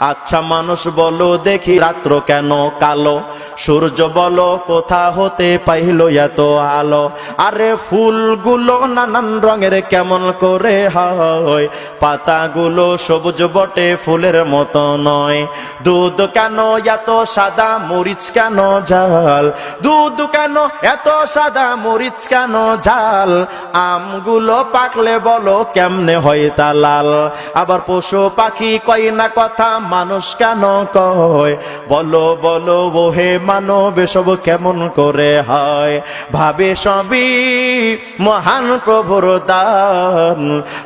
আচ্ছা মানুষ বলো দেখি রাত্র কেন কালো? সূর্য বলো কোথা হতে পাইল এত আলো? আরে ফুলগুলো নানান রঙের কেমন করে হয়? পাতাগুলো সবুজ বটে ফুলের মতো নয়। দুধ কেন এত সাদা, মরিচ কেন ঝাল? দুধ কেন এত সাদা, মরিচ কেন ঝাল? আমগুলো পাকলে বলো কেমনে হয় তা লাল? আবার পশু পাখি কয় না কথা, মানুষ কেন কয়? বলো বলো, ওহে মানব এসব কেমন করে হয়? ভাবে সবই মহান প্রভুর দান।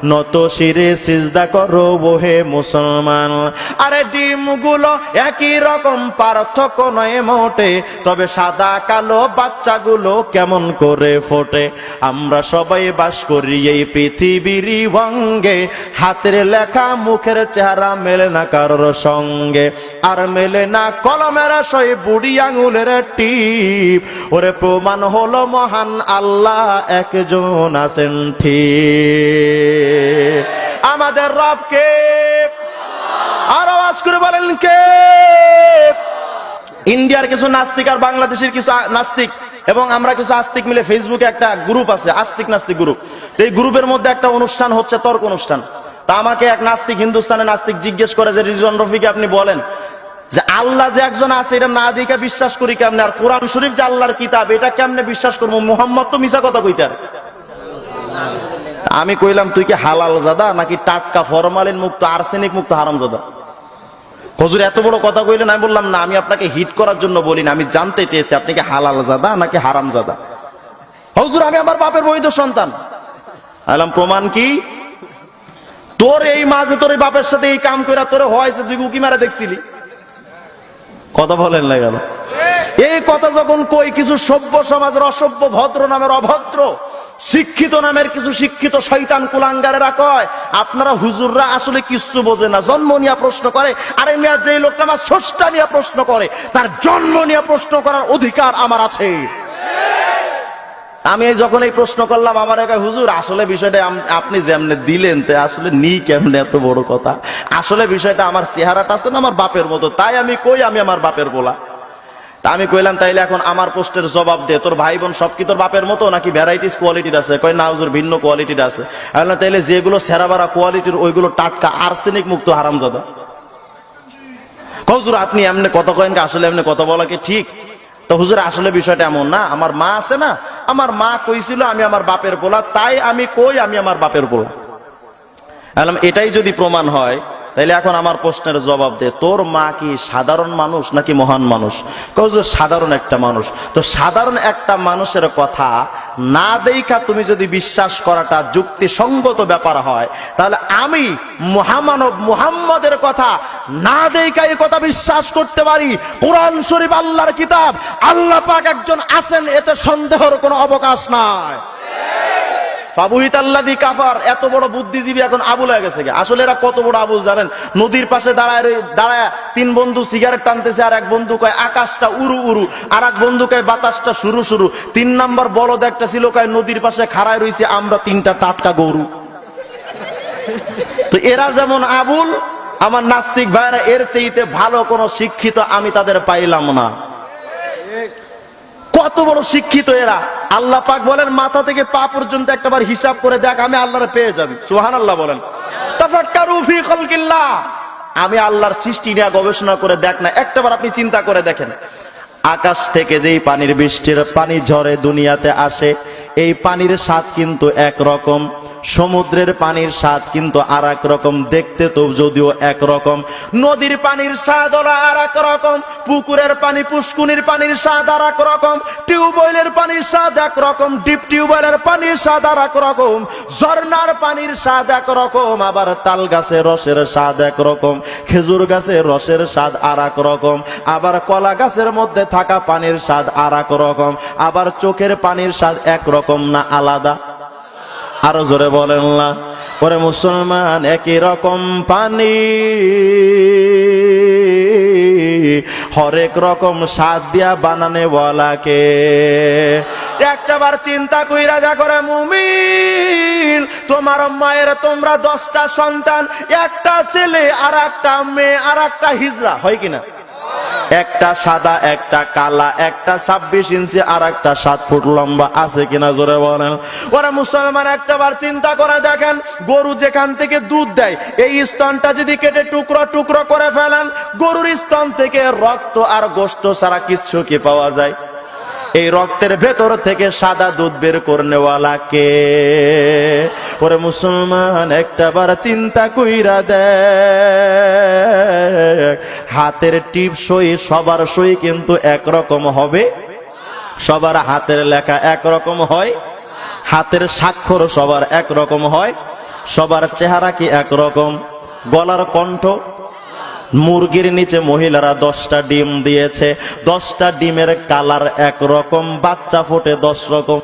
নত শিরে সিজদা করো ওহে মুসলমান। আরে ডিমগুলো একই রকম, পার্থক্য নয় মোটে। তবে সাদা কালো বাচ্চাগুলো কেমন করে ফোটে? আমরা সবাই বাস করি এই পৃথিবীর ভঙ্গে। হাতের লেখা, মুখের চেহারা মেলে না কারোর সঙ্গে। আর মেলে না কলমের সই বুড়ি আঙুলের টিপ। ওরে প্রমাণ হলো মহান আল্লাহ, একজন আছেন ঠিক। আমাদের রবকে আর আওয়াজ করে বলেন কে? ইন্ডিয়ার কিছু নাস্তিক আর বাংলাদেশের কিছু নাস্তিক এবং আমরা কিছু আস্তিক মিলে ফেসবুকে একটা গ্রুপ আছে, আস্তিক নাস্তিক গ্রুপ। এই গ্রুপের মধ্যে একটা অনুষ্ঠান হচ্ছে তর্ক অনুষ্ঠান। তা আমাকে এক নাস্তিক হিন্দুস্তানের নাস্তিক জিজ্ঞেস করে যে, রিজন রফিকে আপনি বলেন যে আল্লাহ যে একজন আছে, এটা না দিকে বিশ্বাস করি কেমনে? আর কোরআন শরীফ যে আল্লাহর কিতাব, এটা কেমনে বিশ্বাস করব? মোহাম্মদ তো মিশা কথা কইতে আর আমি কইলাম, তুই কি হালাল জাদা নাকি টাটকা ফরমালিন মুক্ত, আর্সেনিক মুক্ত হারাম জাদা? হজুর, এত বড় কথা কইলেন, আমি বললাম, না, আমি আপনাকে হিট করার জন্য বলি না, আমি জানতে চেয়েছি, আপনি কি হালাল জাদা নাকি হারাম জাদা? হজুর, আমি আমার বাপের বৈধ সন্তান। আলাম প্রমাণ কি? তোর এই মাঝে তোর বাপের সাথে এই কাম করে তোর হয়েছে তুই উকি মারা দেখছিলি? কথা বলেন না কেন? এই কথা যখন কই, কিছু সভ্য সমাজের অসভ্য ভদ্র নামের অভদ্র, শিক্ষিত নামের কিছু শিক্ষিত শৈতান কুলাঙ্গারেরা কয়, আপনারা হুজুররা আসলে কিচ্ছু বোঝে না। জন্ম নিয়ে প্রশ্ন করে, আরে মিয়া যে লোকটা আমার স্রষ্টা নিয়ে প্রশ্ন করে, তার জন্ম নিয়ে প্রশ্ন করার অধিকার আমার আছে। আমি যখন এই প্রশ্ন করলাম, আমার একা, হুজুর, আসলে বিষয়টা আপনি যেমনে দিলেন, তে আসলে নি কেমনে এত বড় কথা? আসলে বিষয়টা আমার চেহারাটা আছে না আমার বাপের মতো? তাই আমি কই আমি আমার বাপের বলা? তা আমি কইলাম, তাইলে এখন আমার প্রশ্নের জবাব দে। তোর ভাই বোন সব কি তোর বাপের মতো নাকি ভ্যারাইটিস কোয়ালিটির আছে? কয়, না হুজুর, ভিন্ন কোয়ালিটির আছে। আমি তাইলে যেগুলো সেরাবারা কোয়ালিটির ওইগুলো টাটকা আর্সেনিক মুক্ত হারামজাদা। হুজুর, আপনি এমনি কথা কয়েন আসলে এমনি কথা বলা কি ঠিক? তো হুজুর, আসলে বিষয়টা এমন না। আমার মা আছে না, আমার মা কইছিল আমি আমার বাপের বোলা তাই আমি কই আমি আমার বাপের বললাম এটাই যদি প্রমাণ হয় তাহলে এখন আমার প্রশ্নের জবাব দে। তোর মা কি সাধারণ মানুষ নাকি মহান মানুষ? কও সাধারণ একটা মানুষ। তো সাধারণ একটা মানুষের কথা না দেইখা তুমি যদি বিশ্বাস করাটা যুক্তিসঙ্গত ব্যাপার হয়, তাহলে আমি মহামানব মুহাম্মদের কথা না দেইখা এই কথা বিশ্বাস করতে পারি। কোরআন শরীফ, আল্লাহর কিতাব, আল্লাহ পাক একজন আছেন, এতে সন্দেহর কোনো অবকাশ নাই। কাফার, এত বড় বুদ্ধিজীবী এখন আবুল হয়ে গেছে আসলে এরা কত আবুল জানেন? নদীর পাশে দাঁড়ায় দাঁড়ায় তিন বন্ধু সিগারেট টানতেছে আর এক বন্ধু কয়, আকাশটা উরু উরু আর এক বন্ধু কয়, বাতাসটা শুরু শুরু। তিন ছিল কয়, নদীর পাশে খাড়ায় আমরা তিনটা টাটকা গরু। তো এরা যেমন আবুল, আমার নাস্তিক ভাইরা এর চাইতে ভালো কোন শিক্ষিত আমি তাদের পাইলাম না। কত বড় শিক্ষিত এরা। আল্লাহ পাক বলেন, মাথা থেকে পা পর্যন্ত একটাবার হিসাব করে দেখ, আমি আল্লাহরে পেয়ে যাবি। সুহান আল্লাহ বলেন। আমি আল্লাহর সৃষ্টি নিয়ে গবেষণা করে দেখ না, একটাবার আপনি চিন্তা করে দেখেন। আকাশ থেকে যেই পানির বৃষ্টির পানি ঝরে দুনিয়াতে আসে, এই পানির স্বাদ কিন্তু এক রকম সমুদ্রের পানির স্বাদ কিন্তু আর রকম, দেখতে তো যদিও এক রকম। নদীর পানির স্বাদ আর এক রকম, পুকুরের পানি, পুষ্কুনির পানির স্বাদ আর এক রকম, টিউবওয়েলের পানির স্বাদ এক রকম, ডিপ টিউবওয়েলের পানির স্বাদ আর রকম, ঝর্ণার পানির স্বাদ এক রকম, আবার তাল গাছের রসের স্বাদ এক রকম, খেজুর গাছের রসের স্বাদ আর এক রকম, আবার কলা গাছের মধ্যে থাকা পানির স্বাদ আর এক রকম, আবার চোখের পানির স্বাদ এক রকম না আলাদা। আরও জোরে বলেন না। পরে মুসলমান, একই রকম পানি। হরেক রকম স্বাদ দিয়া বানানে বলাকে একটা বার চিন্তা কইরা দেখো করে মুমিন, তোমার মায়ের তোমরা দশটা সন্তান, একটা ছেলে আর একটা মেয়ে আর একটা হিজড়া হয় কিনা? একটা সাদা, একটা কালা, একটা ছাব্বিশ ইঞ্চি আর একটা সাত ফুট লম্বা। আছে কিনা জোরে বলেন? ওরা মুসলমান একটা বার চিন্তা করে দেখেন, গরু যেখান থেকে দুধ দেয়, এই স্তনটা যদি কেটে টুকরো টুকরো করে ফেলেন, গরুর স্তন থেকে রক্ত আর গোস্ত ছাড়া কিচ্ছু কি পাওয়া যায়? এই রক্তের ভেতর থেকে সাদা দুধ বের করনেওয়ালা কে ওরে মুসলমান একটা বার চিন্তা কইরা দেখ। হাতের টিপ সই, সবার সই কিন্তু একরকম হবে। সবার হাতের লেখা একরকম হয়। হাতের স্বাক্ষর সবার একরকম হয়। সবার চেহারা কি একরকম? গলার কণ্ঠ মুরগির নিচে মহিলারা দশটা ডিম দিয়েছে। দশটা ডিমের কালার একরকম বাচ্চা ফোটে দশ রকম